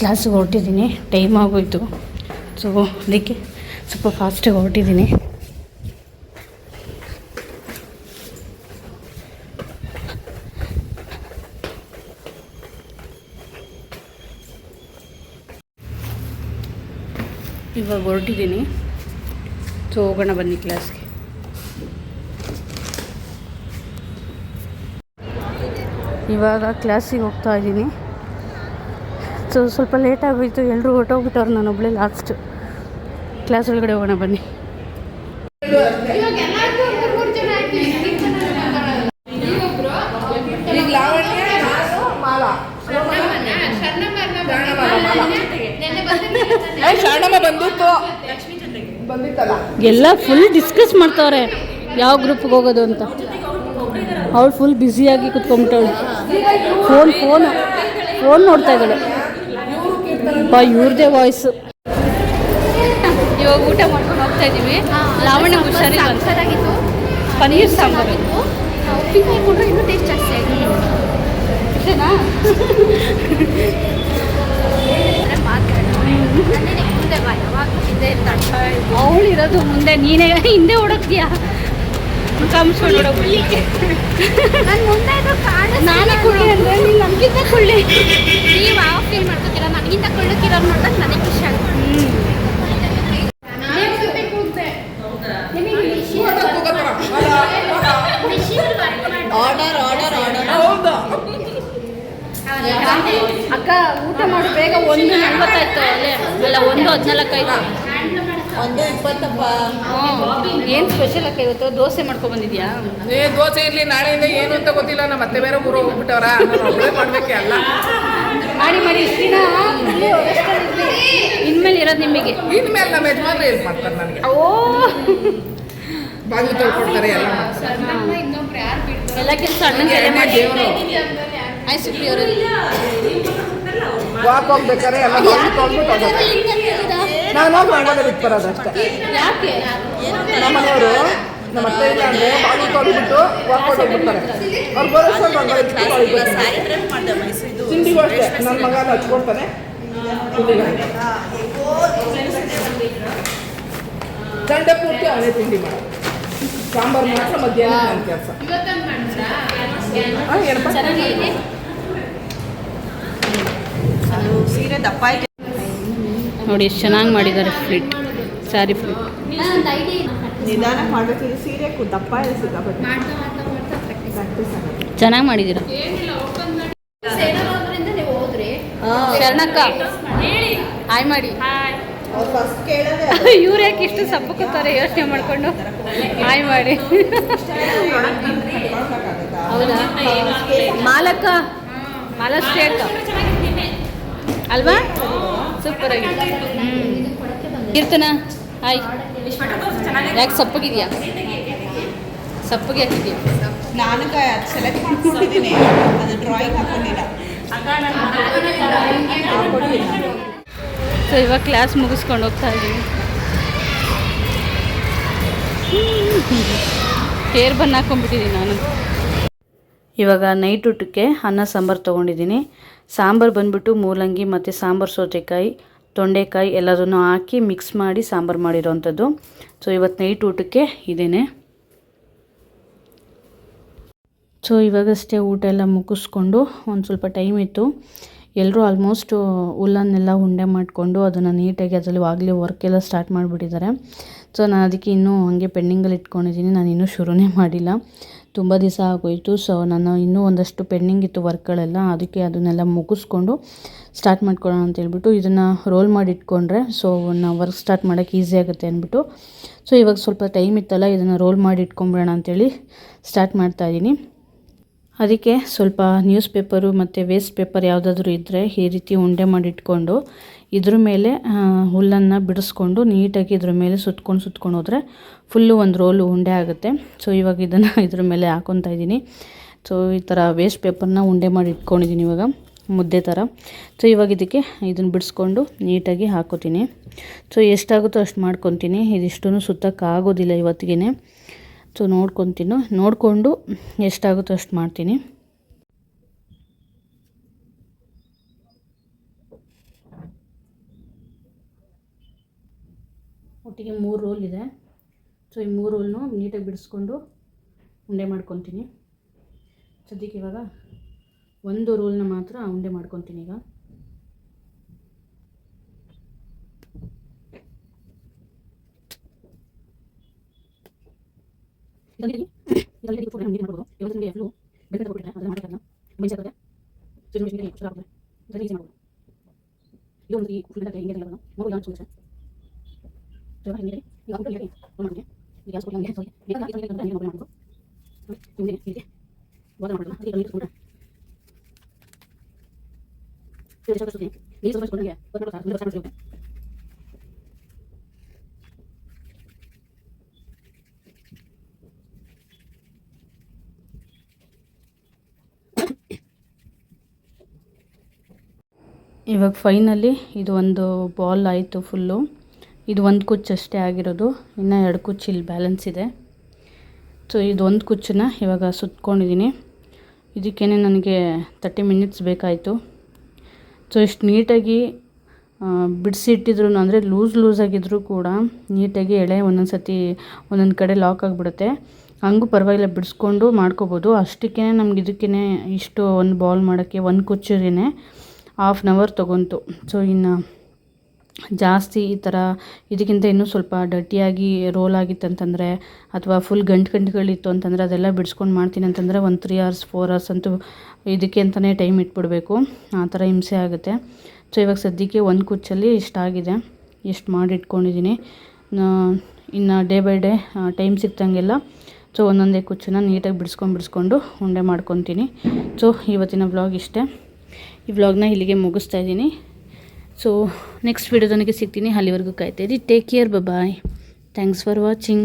ಕ್ಲಾಸಿಗೆ ಹೊರಟಿದ್ದೀನಿ. ಟೈಮ್ ಆಗೋಯ್ತು. ಸೊ ಅದಕ್ಕೆ ಸ್ವಲ್ಪ ಫಾಸ್ಟಾಗಿ ಹೊರಟಿದ್ದೀನಿ. ಇವಾಗ ಹೊರಟಿದ್ದೀನಿ. ಸೊ ಹೋಗೋಣ ಬನ್ನಿ ಕ್ಲಾಸ್ಗೆ ಇವಾಗ ಕ್ಲಾಸಿಗೆ ಹೋಗ್ತಾ ಇದ್ದೀನಿ. ಸೊ ಸ್ವಲ್ಪ ಲೇಟ್ ಆಗೋಯ್ತು ಎಲ್ಲರೂ ಹೊರಟೋಗ್ಬಿಟ್ಟವ್ರು ನಾನು ಒಬ್ಬಳೇ ಲಾಸ್ಟ್ ಕ್ಲಾಸ್ ಒಳಗಡೆ ಹೋಗೋಣ, ಬನ್ನಿ. ಎಲ್ಲ ಫುಲ್ ಡಿಸ್ಕಸ್ ಮಾಡ್ತಾವ್ರೆ, ಯಾವ ಗ್ರೂಪ್ಗೆ ಹೋಗೋದು ಅಂತ. ಅವಳು ಫುಲ್ ಬ್ಯುಸಿಯಾಗಿ ಕುತ್ಕೊಂಡ್ಬಿಟ್ಟವಳು. ಫೋನ್ ಫೋನ್ ಫೋನ್ ನೋಡ್ತಾ ಇದ್ದಾಳೆ. ಬಾ ಇವ್ರದೇ ವಾಯ್ಸ್ ಇವಾಗ ಊಟ ಮಾಡ್ಕೊಂಡು ಹೋಗ್ತಾ ಇದೀವಿ. ಲಾವಣ್ಯ ಹುಷಾರಿ ಅಂತ. ಸಖತ್ತಾಗಿತ್ತು ಪನ್ನೀರ್ ಸಾಂಬಾರು. ಉಪ್ಪಿನಕಾಯಿ ಕೊಟ್ಟರೆ ಇನ್ನೂ ಟೇಸ್ಟ್ ಜಾಸ್ತಿ ಆಗಿದೆ ಇಷ್ಟೇನಾ ಇರೋದು ಮುಂದೆ. ನೀನೇ ಹಿಂದೆ ಓಡೋಗ್ತೀಯಾ? ನಮಗಿಂತ ಕುಳ್ಳಿ ನೀವು ಯಾವ ಫೀಲ್ ಮಾಡ್ಕೋತೀರ? ನನಗಿಂತ ಕೊಳ್ಳಕ್ಕಿರೋ ನೋಡಿದಾಗ ನನಗೆ ಖುಷಿ ಆಗುತ್ತೆ. ಆರ್ಡರ್ ಆರ್ಡರ್ ಆರ್ಡರ್ ಹೌದು ಅಕ್ಕ ಊಟ ಮಾಡು ಬೇಗ ಒಂದು ನಲ್ವತ್ತಾಯ್ತು ಅಲ್ಲೇ. ಅಲ್ಲ ಒಂದು ಹದಿನಾಲ್ಕಾಯ್ತು ಒಂದು ಇಪ್ಪತ್ತಪ್ಪ. ಹ್ಞೂ ಏನು ಸ್ಪೆಷಲ್ ಅಕ್ಕ ಇವತ್ತು? ದೋಸೆ ಮಾಡ್ಕೊಂಡ್ ಬಂದಿದ್ಯಾ? ಏ ದೋಸೆ ಇರ್ಲಿ ನಾಳೆಯಿಂದ ಏನು ಅಂತ ಗೊತ್ತಿಲ್ಲ. ನಮ್ಮ ಮತ್ತೆ ಬೇರೆ ಊರು ಹೋಗ್ಬಿಟ್ಟವ್ರ. ಒಬ್ಬಳೇ ಮಾಡ್ಬೇಕೆ ಅಲ್ಲ. ಮಾಡಿ ಮಾಡಿ ಇಷ್ಟು ದಿನ ಇನ್ಮೇಲೆ ಇರೋದು ನಿಮಗೆ ಇನ್ಮೇಲೆ ನಮ್ಮ ಯಜಮಾನ್ರು ಏನ್ ಮಾಡ್ತಾರೆ ನನಗೆ. ಓ. ಬಾಗಿಲು ತೊಳ್ಕೊಡ್ತಾರೆ ಎಲ್ಲ ಎಲ್ಲ ಕೆಲಸ ಅಣ್ಣನ ಮಾಡಿ. ದೇವರು. ಆಯ್ತು ಸುಪ್ರಿ ಅವರು. ವಾಕ್ ಹೋಗ್ಬೇಕಾದ್ರೆ ಎಲ್ಲ ತೊಳ್ಬಿಟ್ಟು ನಾನು ಮಾಡೋದು ಬಿಟ್ಟು ಬರೋದು ಅಷ್ಟೇ. ಯಾಕೆ? ನಮ್ಮ ಮನೆಯವರು ನಮ್ಮ ಅತ್ತೆ ಇಲ್ಲ ಅಂದರೆ ಬಾಗಿಲು ತೊಗೊಂಡ್ಬಿಟ್ಟು ವಾಕ್ ಹೋಗ್ಬಿಡ್ತಾರೆ ಅವ್ರು ಬರ್ತಾರೆ. ತಿಂಡಿಗೂ ಅಷ್ಟೇ. ನನ್ನ ಮಗ ಹಚ್ಕೊಡ್ತಾನೆ. ಸಂಡೆ ಪೂರ್ತಿ ಅವನೇ ತಿಂಡಿ ಮಾಡೋದು. ಸಾಂಬಾರು ಮಾತ್ರ ಮಧ್ಯಾಹ್ನ ನನ್ನ ಕೆಲಸ. ಏನಪ್ಪ ಸೀರೆ ದಪ್ಪ ನೋಡಿ ಎಷ್ಟು ಚೆನ್ನಾಗಿ ಮಾಡಿದ್ದಾರೆ ಫ್ಲಿಟ್ ಸ್ಯಾರಿ ಫ್ಲಿಟ್ ನಿಧಾನ ಮಾಡಬೇಕು ಸೀರೆ ದಪ್ಪ ಚೆನ್ನಾಗಿ ಮಾಡಿದ್ದೀರಾ? ಶರಣಕ್ಕ ಹಾಯ್ ಮಾಡಿ. ಇವ್ರು ಯಾಕೆ ಇಷ್ಟು ಸಪ್ಪಕ್ಕೋತಾರೆ ಯೋಚನೆ ಮಾಡಿಕೊಂಡು. ಹಾಯ್ ಮಾಡಿ. ಹೌದಾ? ಮಾಲಕ್ಕ ಅಕ್ಕ. ಅಲ್ವಾ? ಸೂಪರ್ ಆಗಿ ಕೀರ್ತನ? ಹಾಯ್. ಯಾಕೆ ಸಪ್ಪಗಿದ್ಯಾ? ಸಪ್ಪಗೆ ಹಾಕಿದ್ಯಾ? ನಾನು ಸೆಲೆಕ್ಟ್ ಮಾಡ್ಕೊಂಡಿದ್ದೀನಿ. ಅದು ಡ್ರಾಯಿಂಗ್ ಹಾಕೊಂಡಿಲ್ಲ. ಸೊ ಇವಾಗ ಕ್ಲಾಸ್ ಮುಗಿಸ್ಕೊಂಡು ಹೋಗ್ತಾ ಇದ್ದೀವಿ. ಹೇರ್ ಬನ್ ಹಾಕೊಂಡ್ಬಿಟ್ಟಿದ್ದೀನಿ ನಾನು. ಇವಾಗ ನೈಟ್ ಊಟಕ್ಕೆ ಅನ್ನ ಸಾಂಬಾರು ತೊಗೊಂಡಿದ್ದೀನಿ. ಸಾಂಬಾರು ಬಂದ್ಬಿಟ್ಟು ಮೂಲಂಗಿ ಮತ್ತು ಸಾಂಬಾರು ಸೌತೆಕಾಯಿ, ತೊಂಡೆಕಾಯಿ ಎಲ್ಲದನ್ನು ಹಾಕಿ ಮಿಕ್ಸ್ ಮಾಡಿ ಸಾಂಬಾರು ಮಾಡಿರೋವಂಥದ್ದು ಸೊ ಇವತ್ತು ನೈಟ್ ಊಟಕ್ಕೆ ಇದೇನೆ. ಸೊ ಇವಾಗಷ್ಟೇ ಊಟ ಎಲ್ಲ ಮುಗಿಸ್ಕೊಂಡು ಒಂದು ಸ್ವಲ್ಪ ಟೈಮ್ ಇತ್ತು. ಎಲ್ಲರೂ ಆಲ್ಮೋಸ್ಟ್ ಹುಲ್ಲನ್ನೆಲ್ಲ ಉಂಡೆ ಮಾಡಿಕೊಂಡು ಅದನ್ನು ನೀಟಾಗಿ ಅದರಲ್ಲಿ ಆಗಲೇ ವರ್ಕ್ ಎಲ್ಲ ಸ್ಟಾರ್ಟ್ ಮಾಡಿಬಿಟ್ಟಿದ್ದಾರೆ. ಸೊ ನಾನು ಅದಕ್ಕೆ ಇನ್ನೂ ಹಂಗೆ ಪೆಂಡಿಂಗಲ್ಲಿ ಇಟ್ಕೊಂಡಿದ್ದೀನಿ. ನಾನು ಇನ್ನೂ ಶುರುನೇ ಮಾಡಿಲ್ಲ. ತುಂಬ ದಿವಸ ಆಗೋಯಿತು. ಸೊ ನಾನು ಇನ್ನೂ ಒಂದಷ್ಟು ಪೆಂಡಿಂಗ್ ಇತ್ತು ವರ್ಕ್ಗಳೆಲ್ಲ. ಅದಕ್ಕೆ ಅದನ್ನೆಲ್ಲ ಮುಗಿಸ್ಕೊಂಡು ಸ್ಟಾರ್ಟ್ ಮಾಡ್ಕೊಳ್ಳೋಣ ಅಂತ ಹೇಳ್ಬಿಟ್ಟು ಇದನ್ನು ರೋಲ್ ಮಾಡಿ ಇಟ್ಕೊಂಡ್ರೆ ಸೊ ನಾವು ವರ್ಕ್ ಸ್ಟಾರ್ಟ್ ಮಾಡೋಕ್ಕೆ ಈಸಿ ಆಗುತ್ತೆ ಅಂದ್ಬಿಟ್ಟು. ಸೊ ಇವಾಗ ಸ್ವಲ್ಪ ಟೈಮ್ ಇತ್ತಲ್ಲ, ಇದನ್ನು ರೋಲ್ ಮಾಡಿ ಇಟ್ಕೊಂಬಿಡೋಣ ಅಂತೇಳಿ ಸ್ಟಾರ್ಟ್ ಮಾಡ್ತಾಯಿದ್ದೀನಿ ಅದಕ್ಕೆ ಸ್ವಲ್ಪ ನ್ಯೂಸ್ ಪೇಪರು ಮತ್ತು ವೇಸ್ಟ್ ಪೇಪರ್ ಯಾವುದಾದ್ರೂ ಇದ್ದರೆ ಈ ರೀತಿ ಉಂಡೆ ಮಾಡಿಟ್ಕೊಂಡು ಇದ್ರ ಮೇಲೆ ಹುಲ್ಲನ್ನು ಬಿಡಿಸ್ಕೊಂಡು ನೀಟಾಗಿ ಇದ್ರ ಮೇಲೆ ಸುತ್ಕೊಂಡು ಸುತ್ಕೊಂಡು ಹೋದರೆ ಫುಲ್ಲು ಒಂದು ರೋಲು ಉಂಡೆ ಆಗುತ್ತೆ. ಸೊ ಇವಾಗ ಇದನ್ನು ಇದ್ರ ಮೇಲೆ ಹಾಕೊತಾ ಇದ್ದೀನಿ. ಸೊ ಈ ಥರ ವೇಸ್ಟ್ ಪೇಪರ್ನ ಉಂಡೆ ಮಾಡಿ ಇಟ್ಕೊಂಡಿದ್ದೀನಿ ಇವಾಗ, ಮುದ್ದೆ ಥರ ಸೊ ಇವಾಗ ಇದಕ್ಕೆ ಇದನ್ನು ಬಿಡಿಸ್ಕೊಂಡು ನೀಟಾಗಿ ಹಾಕೋತೀನಿ. ಸೊ ಎಷ್ಟಾಗುತ್ತೋ ಅಷ್ಟು ಮಾಡ್ಕೊತೀನಿ. ಇದಿಷ್ಟು ಸುತ್ತಕ್ಕಾಗೋದಿಲ್ಲ ಇವತ್ತಿಗೆ ಸೊ ನೋಡ್ಕೊತೀನಿ. ನೋಡಿಕೊಂಡು ಎಷ್ಟಾಗುತ್ತೋ ಅಷ್ಟು ಮಾಡ್ತೀನಿ. ಒಟ್ಟಿಗೆ ಮೂರು ರೋಲ್ ಇದೆ. ಸೊ ಈ ಮೂರು ರೋಲ್ನು ನೀಟಾಗಿ ಬಿಡಿಸ್ಕೊಂಡು ಉಂಡೆ ಮಾಡ್ಕೊತೀನಿ. ಸದ್ಯಕ್ಕೆ ಇವಾಗ ಒಂದು ರೋಲ್ನ ಮಾತ್ರ ಉಂಡೆ ಮಾಡ್ಕೊತೀನಿ ಈಗ. ಇದರಲ್ಲಿ ಇದರಲ್ಲಿ ಫುಡ್ ನೀರು ಮಾಡ್ಬೋದು ಇವಾಗ ನಿಮಗೆ ಫುಲ್ಲು ಬೆಳಗ್ಗೆ ಕೊಟ್ಟಿದ್ರೆ ಅದನ್ನು ಮಾಡೋಕ್ಕಾಗಲ್ಲ ಮೆಣಸಿನಕಾಯಿ ಸೊ ಇದು ಮೆಣಸಿನಕಾಯಿ ಶುರು ಆಗ್ತದೆ ಇದರಲ್ಲಿ ಈಸಿ ಮಾಡ್ಬೋದು ಇದು ಒಂದು ಈ ಫುಲ್ ಹಿಂಗೆ ತೆಗೆಲ್ಲ ಮಗು ಯಾರು ಸರ್ ಇವಾಗ ಹಿಂಗೆ ಈಗ ಊಟ ಹೇಳಿ ಫೋನ್ ಮಾಡಿ ಈಗ ಗ್ಯಾಸ್ ಕೊಡಿ ಹಂಗೆ ಸಾರಿ ಈಗ ಇದರಲ್ಲಿ ಇದರಲ್ಲಿ ಹಂಗೆ ಮಾಡ್ಬೋದು ಹಿಂಗೆ ಹೀಗೆ ವಾದ ಮಾಡೋದು ಅದಕ್ಕೆ ನೀರು ಸುಮ್ಮನೆ ಇದು ಎಷ್ಟು ಸುತ್ತಿ ನೀರು ಸ್ವಲ್ಪ ಸುಮ್ಮನೆ ಬಂದು ಸರ್ ನೀರು ಸಾಕು ಇವಾಗ ಫೈನಲಿ ಇದು ಒಂದು ಬಾಲ್ ಆಯಿತು ಫುಲ್ಲು ಇದು ಒಂದು ಕುಚ್ಚು ಅಷ್ಟೇ ಆಗಿರೋದು. ಇನ್ನು ಎರಡು ಕುಚ್ಚು ಇಲ್ಲಿ ಬ್ಯಾಲೆನ್ಸ್ ಇದೆ. ಸೊ ಇದು ಒಂದು ಕುಚ್ಚನ್ನ ಇವಾಗ ಸುತ್ಕೊಂಡಿದ್ದೀನಿ ಇದಕ್ಕೇ ನನಗೆ ತರ್ಟಿ ಮಿನಿಟ್ಸ್ ಬೇಕಾಯಿತು. ಸೊ ಇಷ್ಟು ನೀಟಾಗಿ ಬಿಡಿಸಿಟ್ಟಿದ್ರು ಅಂದರೆ ಲೂಸ್ ಲೂಸ್ ಆಗಿದ್ದರೂ ಕೂಡ ನೀಟಾಗಿ ಎಳೆ ಒಂದೊಂದು ಸತಿ ಒಂದೊಂದು ಕಡೆ ಲಾಕ್ ಆಗಿಬಿಡುತ್ತೆ. ಹಂಗೂ ಪರವಾಗಿಲ್ಲ, ಬಿಡಿಸ್ಕೊಂಡು ಮಾಡ್ಕೋಬೋದು. ಅಷ್ಟಕ್ಕೇ ನಮ್ಗೆ ಇದಕ್ಕೇ ಇಷ್ಟು ಒಂದು ಬಾಲ್ ಮಾಡೋಕ್ಕೆ, ಒಂದು ಕುಚ್ಚಿಗೆ ಹಾಫ್ ಆನ್ ಅವರ್ ತೊಗೊಂತು. ಸೊ ಇನ್ನು ಜಾಸ್ತಿ ಈ ಥರ ಇದಕ್ಕಿಂತ ಇನ್ನೂ ಸ್ವಲ್ಪ ಡಟ್ಟಿಯಾಗಿ ರೋಲ್ ಆಗಿತ್ತಂತಂದರೆ ಅಥವಾ ಫುಲ್ ಗಂಟು ಗಂಟುಗಳಿತ್ತು ಅಂತಂದರೆ ಅದೆಲ್ಲ ಬಿಡಿಸ್ಕೊಂಡು ಮಾಡ್ತೀನಿ ಅಂತಂದರೆ ಒಂದು ತ್ರೀ ಅವರ್ಸ್ ಫೋರ್ ಅವರ್ಸ್ ಅಂತೂ ಇದಕ್ಕೆ ಅಂತಲೇ ಟೈಮ್ ಇಟ್ಬಿಡಬೇಕು. ಆ ಥರ ಹಿಂಸೆ ಆಗುತ್ತೆ. ಸೊ ಇವಾಗ ಸದ್ಯಕ್ಕೆ ಒಂದು ಕುಚ್ಚಲ್ಲಿ ಇಷ್ಟಾಗಿದೆ ಎಷ್ಟು ಮಾಡಿ ಇಟ್ಕೊಂಡಿದ್ದೀನಿ ಇನ್ನು ಡೇ ಬೈ ಡೇ ಟೈಮ್ ಸಿಕ್ತಂಗೆಲ್ಲ ಸೊ ಒಂದೊಂದೇ ಕುಚ್ಚನ್ನ ನೀಟಾಗಿ ಬಿಡಿಸ್ಕೊಂಡು ಬಿಡಿಸ್ಕೊಂಡು ಉಂಡೆ ಮಾಡ್ಕೊತೀನಿ. ಸೊ ಇವತ್ತಿನ ಬ್ಲಾಗ್ ಇಷ್ಟೇ. ಈ ವ್ಲಾಗ್ನ ಇಲ್ಲಿಗೆ ಮುಗಿಸ್ತಾ ಇದ್ದೀನಿ. ಸೊ ನೆಕ್ಸ್ಟ್ ವೀಡಿಯೋದೊಂದಿಗೆ ಸಿಗ್ತೀನಿ. ಅಲ್ಲಿವರೆಗೂ ಕಾಯ್ತಾ ಇದ್ದೀನಿ take care bye thanks for watching